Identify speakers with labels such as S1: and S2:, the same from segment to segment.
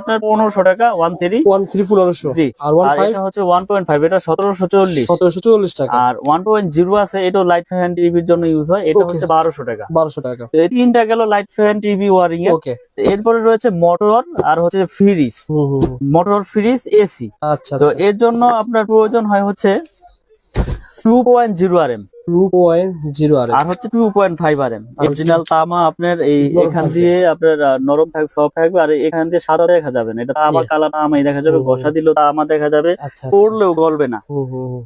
S1: আপনার পনেরোশো টাকা ওয়ান থ্রি
S2: ওয়ান থ্রি পনেরোশো।
S1: জি
S2: আর ওয়ান
S1: এটা হচ্ছে ওয়ান পয়েন্ট ফাইভ এটা সতেরোশো চল্লিশ।
S2: সতেরোশো চল্লিশ টাকা।
S1: আর ওয়ান পয়েন্ট জিরো আছে এটাও লাইট ফ্যান টিভির জন্য ইউজ হয় এটা হচ্ছে বারোশো টাকা।
S2: বারোশো টাকা।
S1: এই তিনটা গেল লাইট ফ্যান টিভি ওয়ারিং এর এরপরে রয়েছে মোটর আর হচ্ছে ফ্রিজ। মোটর ফ্রিজ এসি
S2: আচ্ছা
S1: তো
S2: আচ্ছা।
S1: এর জন্য আপনার প্রয়োজন হয় হচ্ছে two point zero R M
S2: আর
S1: আর হচ্ছে two point five R M original তামা আপনার এই এখান
S2: থাকবে।
S1: দিয়ে আপনার নরম থাকবে সফট থাকবে আর এখান দিয়ে সাদা দেখা যাবে না। এটা তামা. কালা তামাই দেখা যাবে। ঘষা দিলেও তামা দেখা যাবে।
S2: আচ্ছা আচ্ছা।
S1: পড়লেও গলবে না।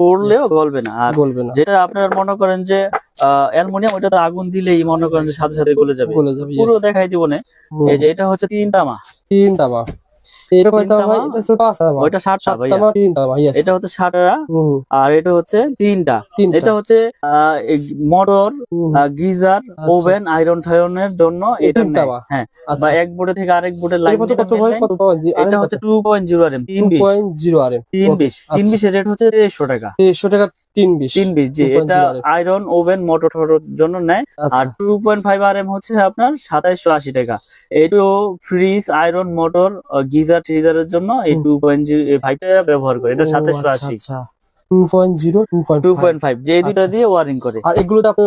S1: পড়লেও গলবে না। আর যেটা আপনার মনে করেন যে অ্যালমোনিয়াম ওইটা তো আগুন দিলেই মনে করেন যে সাথে সাথে গলে যাবে। পুরো দেখাই দিব না। এই যে এটা হচ্ছে তিন তামা।
S2: তিন তামা। ভাই
S1: তামা?
S2: এটা ছোট আছে
S1: ওইটা ষাটটা
S2: সাত
S1: ভাইয়া।
S2: তামা তিন
S1: এটা হচ্ছে ষাটটা
S2: হুম হুম,
S1: আর এটা হচ্ছে তিনটা।
S2: তিনটা।
S1: এটা হচ্ছে মোটর
S2: হুম, হুম।
S1: গিজার
S2: আচ্ছা।
S1: ওভেন আয়রন টায়রনের জন্য এটা হ্যাঁ বা
S2: আচ্ছা
S1: এক বোর্ডে থেকে আরেক বোর্ডে লাইন
S2: কত কত ভাই? কত
S1: এটা হচ্ছে two point zero R M তিন
S2: পয়েন্ট জিরো আর এম
S1: তিন বিশ। তিন
S2: আচ্ছা।
S1: বিশের রেট হচ্ছে দেড়শো টাকা।
S2: দেড়শো টাকা তিন বিশ।
S1: তিন বিশ জি এটা আয়রন ওভেন মোটর টোটর জন্য নেয়।
S2: আচ্ছা।
S1: আর two point five R M হচ্ছে আপনার সাতাইশশো আশি টাকা। এটাও ফ্রিজ আয়রন মোটর গিজার ট্রিজারের জন্য এই টু পয়েন্ট ফাইভটা ব্যবহার করে। এটা সাতাইশশো আশি।
S2: Two point zero two point
S1: two point five যে দুটো
S2: আচ্ছা।
S1: দিয়ে ওয়ারিং করে।
S2: আর এগুলোতে আপনি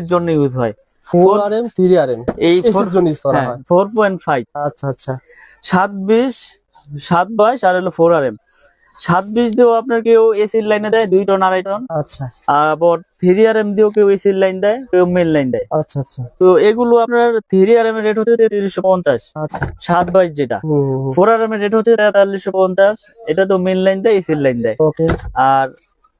S1: এসির জন্য ইউজ হয়।
S2: Four R M three R M
S1: এই
S2: এসির জন্য use করা হয়
S1: পয়েন্ট ফাইভ
S2: আচ্ছা আচ্ছা।
S1: সাত বিশ সাত বাইশ আর হলো ফোর আর এম সাত বিশ দিয়েও আপনার কেউ এসির লাইনে দেয় দুই টন আড়াই টন
S2: আচ্ছা।
S1: আবার আর এম দিয়েও কেউ এসির লাইন দেয় কেউ মেন লাইন দেয়।
S2: আচ্ছা আচ্ছা।
S1: তো এগুলো আপনার থ্রি আর এম এর রেট হচ্ছে তেত্রিশশো পঞ্চাশ।
S2: আচ্ছা।
S1: সাত বাইশ যেটা।
S2: হুম, হুম, হুম।
S1: ফোর আর এম এর রেট হচ্ছে তেতাল্লিশশো পঞ্চাশ। এটা তো মেন লাইন দেয় এসির লাইন দেয়।
S2: ওকে
S1: আর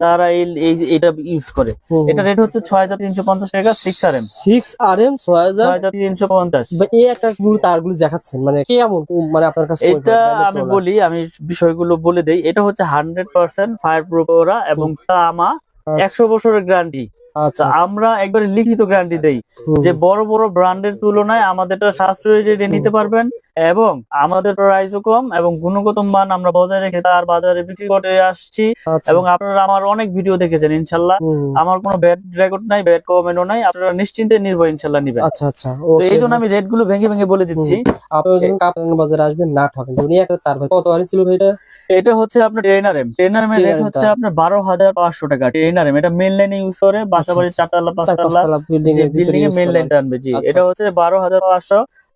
S1: তারা এই এটা ইউজ করে। এটা রেট হচ্ছে ছয় হাজার তিনশো পঞ্চাশ টাকা six R M
S2: six R M ছয় হাজার
S1: তিনশো পঞ্চাশ।
S2: বা এই একটা তারগুলো দেখাচ্ছেন মানে কেমন মানে আপনার কাছে
S1: এটা আমি বলি আমি বিষয়গুলো বলে দেই। এটা হচ্ছে হান্ড্রেড পার্সেন্ট ফায়ার প্রুফ এবং তামা
S2: আচ্ছা,
S1: একশো বছরের গ্যারান্টি
S2: আচ্ছা
S1: আমরা একবারে লিখিত গ্যারান্টি দেই যে বড় বড় ব্র্যান্ডের তুলনায় আমাদেরটা সাশ্রয়ী রেটে নিতে পারবেন এবং আমাদের প্রাইসও কম এবং গুণগত মান আমরা বজায় রেখে তার বাজারে বিক্রি করে আসছি
S2: আচ্ছা,
S1: এবং আপনারা আমার অনেক ভিডিও দেখেছেন ইনশাল্লাহ। আমার কোনো ব্যাড রেকর্ড নাই ব্যাড কমেন্টও নাই। আপনারা নিশ্চিন্তে নির্ভয় ইনশাল্লাহ নিবেন।
S2: আচ্ছা আচ্ছা।
S1: তো এই জন্য আমি রেটগুলো ভেঙে ভেঙে বলে দিচ্ছি।
S2: আপনারা বাজারে আসবেন না ঠকেন একটা তার কত আর ছিল এটা
S1: এটা হচ্ছে আপনার ট্রেনার এম ট্রেনার এম এর রেট হচ্ছে আপনার বারো হাজার পাঁচশো টাকা। ট্রেনার এম এটা মেন লাইনে ইউজ করে বাসা
S2: আচ্ছা,
S1: বাড়ির
S2: আচ্ছা।
S1: চারতলা পাঁচতলা
S2: বিল্ডিং এর
S1: মেন
S2: করা।
S1: লাইনটা আনবে জি
S2: আচ্ছা,
S1: এটা হচ্ছে বারো হাজার পাঁচশো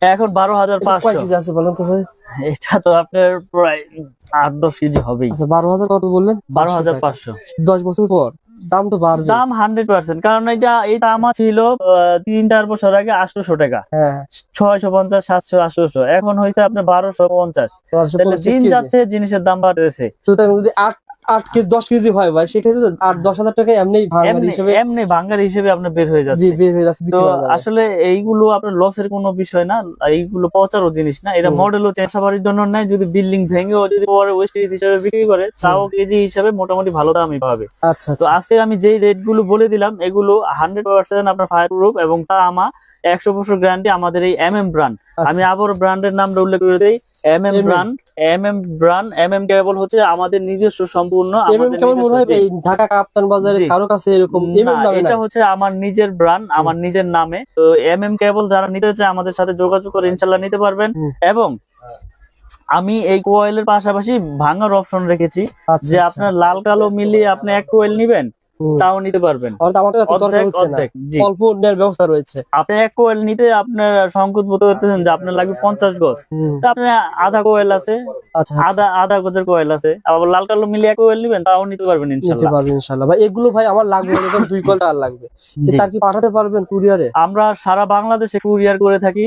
S1: এখন বারো হাজার পাঁচশো।
S2: কেজি আছে বলেন তো ভাই?
S1: এটা তো আপনার প্রায় আট দশ কেজি হবেই।
S2: আচ্ছা বারো হাজার কত বললেন?
S1: বারো হাজার পাঁচশো।
S2: দশ বছর পর। দাম তো বাড়বে।
S1: দাম হান্ড্রেড পার্সেন্ট। কারণ এটা এই দামা ছিল আহ, তিন চার বছর আগে আটশোশো টাকা।
S2: হ্যাঁ।
S1: ছয়শো পঞ্চাশ সাতশো আটশোশো। এখন হয়েছে আপনার বারোশো পঞ্চাশ। দিন যাচ্ছে জিনিসের দাম বাড়তেছে।
S2: যদি আট আট কেজি দশ কেজি হয় ভাই। সেক্ষেত্রে তো আট দশ হাজার টাকা এমনি ভাঙার হিসেবে
S1: এমনি ভাঙ্গার হিসেবে আপনার বের হয়ে যাচ্ছে।
S2: বের হয়ে যাচ্ছে
S1: তো। আসলে এইগুলো আপনার লসের কোনো বিষয় না। এইগুলো পচারও জিনিস না। এটা
S2: হুম।
S1: মডেলও চেষ্টাবাড়ির জন্য নাই। যদি বিল্ডিং ভেঙেও যদি পরে ওয়েস্টেজ হিসাবে বিক্রি করে তাও কেজি হিসাবে মোটামুটি ভালো দামই পাবে।
S2: আচ্ছা
S1: তো
S2: আচ্ছা।
S1: আজকে আমি যেই রেটগুলো বলে দিলাম এগুলো হান্ড্রেড পার্সেন্ট আপনার ফায়ার প্রুফ এবং তা আমার একশো বছর গ্যারান্টি আমাদের এই এম এম ব্র্যান্ড। আমি আবার ব্র্যান্ডের নামটা উল্লেখ করে দিই। M M brand M M brand M M cable হচ্ছে আমাদের নিজস্ব সম্পূর্ণ
S2: ঢাকা কাপ্তান বাজারে কারও কাছে এরকম
S1: এটা হচ্ছে আমার নিজের আমার নিজের নামে। তো এম এম কেবল যারা নিতে চায় আমাদের সাথে যোগাযোগ করে ইনশাল্লাহ নিতে পারবেন। এবং আমি এই কোয়েলের পাশাপাশি ভাঙার অপশন রেখেছি
S2: আচ্ছা
S1: যে
S2: আচ্ছা।
S1: আপনার লাল কালো মিলিয়ে আপনি এক কোয়েল নিবেন। তাও নিতে পারবেন।
S2: অল্প ব্যবস্থা রয়েছে।
S1: আপনি এক কোয়েল নিতে আপনার সংকট বোধ করতেছেন যে আপনার লাগবে পঞ্চাশ গজ। তা আপনার আধা কোয়েল আছে
S2: আচ্ছা আচ্ছা।
S1: আধা আধা গজের কোয়েল আছে। আবার লাল কালো মিলিয়ে এক কোয়েল নিবেন তাও নিতে পারবেন ইনশাল্লাহ।
S2: ভাই এগুলো ভাই আমার লাগবে দুই কল তার লাগবে। তার কি পাঠাতে পারবেন কুরিয়ারে?
S1: আমরা সারা বাংলাদেশে কুরিয়ার করে থাকি।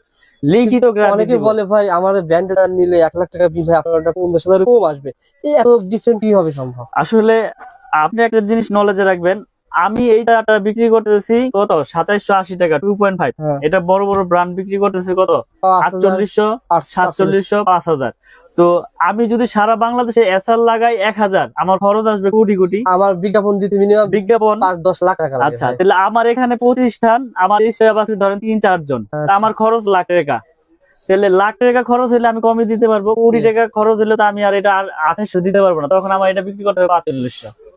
S1: লিখিত
S2: অনেকে বলে ভাই আমার ব্যান্ডে নিলে এক লাখ টাকা বিল ভাই আপনার পঞ্চাশ হাজার কম আসবে। এত ডিফারেন্ট কি হবে সম্ভব?
S1: আসলে আপনি একটা জিনিস নলেজে রাখবেন আমি এইটা বিক্রি করতেছি কত? সাতাইশশো আশি টাকা টু পয়েন্ট ফাইভ এটা বড় বড় ব্র্যান্ড বিক্রি করতেছে কত? আটচল্লিশশো সাতচল্লিশশো পাঁচ হাজার। তো আমি যদি সারা বাংলাদেশে এসআর লাগাই এক হাজার আমার খরচ আসবে কোটি কোটি।
S2: আমার বিজ্ঞাপন দিতে মিনিমাম
S1: বিজ্ঞাপন?
S2: পাঁচ দশ লাখ টাকা
S1: আচ্ছা তাহলে আমার এখানে প্রতিষ্ঠান আমার ধরেন তিন চারজন তা
S2: আচ্ছা।
S1: আমার খরচ লাখ টাকা। তাহলে লাখ টাকা খরচ হলে আমি কমে দিতে পারব কোটি টাকা খরচ হলে তো আমি আর এটা আঠাশশো দিতে পারব না। তখন আমার এটা বিক্রি করতে হবে পাঁচচল্লিশশো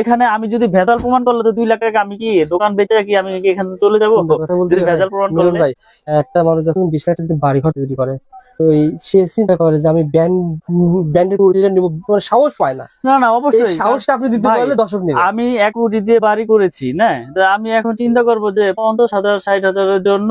S1: এখানে আমি যদি ভেজাল প্রমাণ করলে তো দুই লাখ টাকা আমি কি দোকান বেচে কি আমি এখান থেকে চলে যাব? যদি ভেজাল প্রমাণ করলে।
S2: ভাই একটা মানুষ যখন বিশ লাখ টাকা বাড়ি ঘর তৈরি করে তো সে চিন্তা করে যে আমি ব্যান্ড ব্যান্ডের নিবো মানে সাহস পায় না।
S1: না না অবশ্যই।
S2: সাহসটা আপনি দিতে
S1: ভাই,
S2: পারলে দর্শক নেবে।
S1: আমি এক কোটি দিয়ে বাড়ি করেছি না? আমি এখন চিন্তা করব যে পঞ্চাশ হাজার ষাট হাজারের জন্য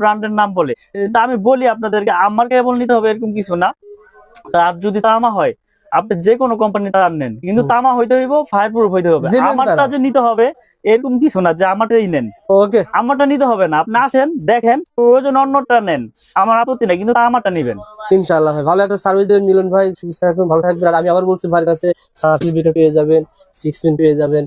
S1: ব্র্যান্ডের নাম বলে। আমি বলি আপনাদেরকে আমার কেবল নিতে হবে এরকম কিছু না। আর যদি তামা হয় আপনি যে কোনো কোম্পানি তার নেন কিন্তু তামা হইতে হইব ফায়ার প্রুফ হইতে হবে। আমারটা যে নিতে হবে এরকম কিছু না যে আমারটাই নেন।
S2: ওকে।
S1: আমারটা নিতে হবে না। আপনি আসেন দেখেন প্রয়োজন অন্যটা নেন। আমার আপত্তি নাই কিন্তু আমারটা নিবেন।
S2: ইনশাআল্লাহ ভাই ভালো একটা সার্ভিস দেবেন মিলন ভাই। সুস্থ থাকবেন ভালো থাকবেন। আর আমি আবার বলছি ভাইয়ের কাছে সার্টিফিকেট পেয়ে যাবেন সিক্স পেন পেয়ে যাবেন।